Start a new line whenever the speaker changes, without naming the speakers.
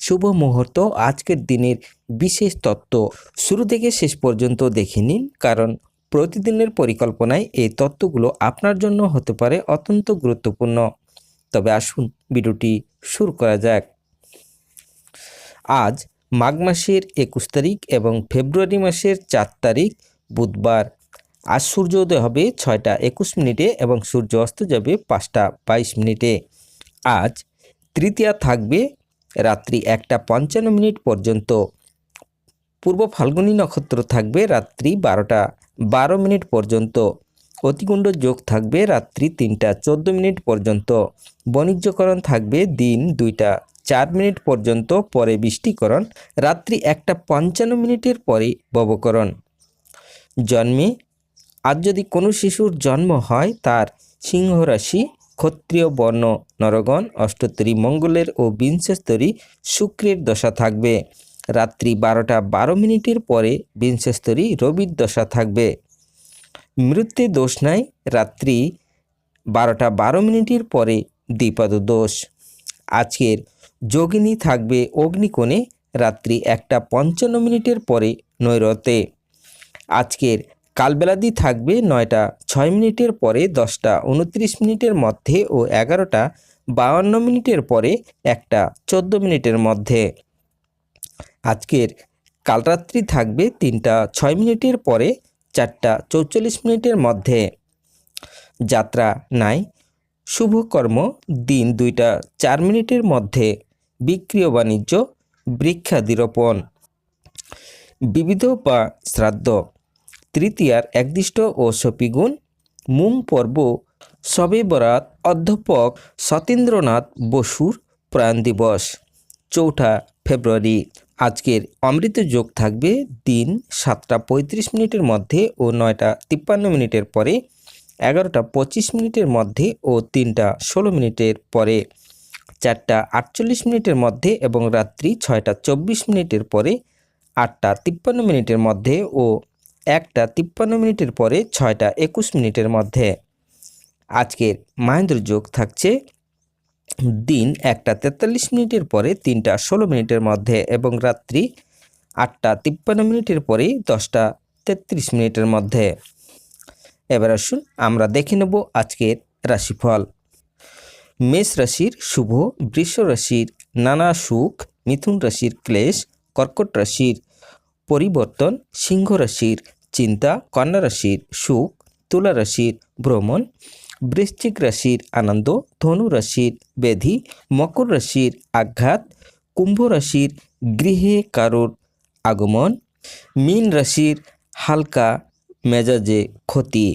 শুভ মুহূর্ত, আজকের দিনের বিশেষ তত্ত্ব। শুরু থেকে শেষ পর্যন্ত দেখে নিন, কারণ প্রতিদিনের পরিকল্পনায় এই তত্ত্বগুলো আপনার জন্য হতে পারে অত্যন্ত গুরুত্বপূর্ণ। তবে আসুন ভিডিওটি শুরু করা যাক। আজ মাঘ মাসের একুশ তারিখ এবং ফেব্রুয়ারি মাসের চার তারিখ, বুধবার। আজ সূর্যোদয় হবে ছয়টা একুশ মিনিটে এবং সূর্য অস্ত যাবে পাঁচটা বাইশ মিনিটে। আজ তৃতীয়া থাকবে রাত্রি একটা পঞ্চান্ন মিনিট পর্যন্ত। পূর্ব ফাল্গুনী নক্ষত্র থাকবে রাত্রি বারোটা বারো মিনিট পর্যন্ত। অতিকুণ্ড যোগ থাকবে রাত্রি তিনটা চোদ্দ মিনিট পর্যন্ত। বাণিজ্যকরণ থাকবে দিন দুইটা চার মিনিট পর্যন্ত, পরে বৃষ্টিকরণ, রাত্রি একটা পঞ্চান্ন মিনিটের পরে ববকরণ। জন্মে আজ যদি কোনো শিশুর জন্ম হয়, তার সিংহ রাশি ক্ষত্রিয় বর্ণ নরগণ অষ্টোত্তরী মঙ্গলের ও বিংশস্তরী শুক্রের দশা থাকবে। রাত্রি বারোটা বারো মিনিটের পরে বিংশস্তরী রবির দশা থাকবে। মৃত্যু দোষ নাই, রাত্রি বারোটা বারো মিনিটের পরে দ্বিপদ দোষ আজকের যোগিনী থাকবে অগ্নিকোণে, রাত্রি একটা পঞ্চান্ন মিনিটের পরে নৈরতে আজকের কালবেলাদি থাকবে নয়টা ছয় মিনিটের পরে দশটা উনত্রিশ মিনিটের মধ্যে ও এগারোটা বাউন্ন মিনিটের পরে একটা চোদ্দ মিনিটের মধ্যে। আজকের কালরাত্রি থাকবে তিনটা ছয় মিনিটের পরে চারটা চৌচল্লিশ মিনিটের মধ্যে। যাত্রা নাই শুভকর্ম দিন দুইটা চার মিনিটের মধ্যে, বিক্রিয় বাণিজ্য, বৃক্ষাদিরোপণ। বিবিধ বা শ্রাদ্ধ। তৃতীয়ার একদিষ্ট ও সপিগুণ। মুং পর্ব সবে বরাত অধ্যাপক সতীন্দ্রনাথ বসুর প্রয়াণ দিবস, চৌঠা ফেব্রুয়ারি। আজকের অমৃত যোগ থাকবে দিন সাতটা পঁয়ত্রিশ মিনিটের মধ্যে ও নয়টা তিপ্পান্ন মিনিটের পরে, এগারোটা পঁচিশ মিনিটের মধ্যে ও তিনটা ষোলো মিনিটের পরে, চারটা আটচল্লিশ মিনিটের মধ্যে এবং রাত্রি ছয়টা চব্বিশ মিনিটের পরে, আটটা তিপ্পান্ন মিনিটের মধ্যে ও একটা তিপ্পান্ন মিনিটের পরে ছয়টা একুশ মিনিটের মধ্যে। আজকের মাহেন্দ্র যোগ থাকছে দিন একটা তেতাল্লিশ মিনিটের পরে তিনটা ষোলো মিনিটের মধ্যে এবং রাত্রি আটটা তিপ্পান্ন মিনিটের পরে দশটা তেত্রিশ মিনিটের মধ্যে। এবার আসুন আমরা দেখে নেব আজকের রাশিফল। মেষ রাশির শুভ, বৃষ রাশির নানা সুখ, মিথুন রাশির ক্লেশ, কর্কট রাশির পরিবর্তন সিংহ রাশির চিন্তা কন্যা রাশির সুখ তুলা রাশির ভ্রমণ বৃশ্চিক রাশির আনন্দ ধনু রাশির ব্যাধি মকর রাশির আঘাত কুম্ভ রাশির গৃহে কারোর আগমন মীন রাশির হালকা মেজাজে ক্ষতি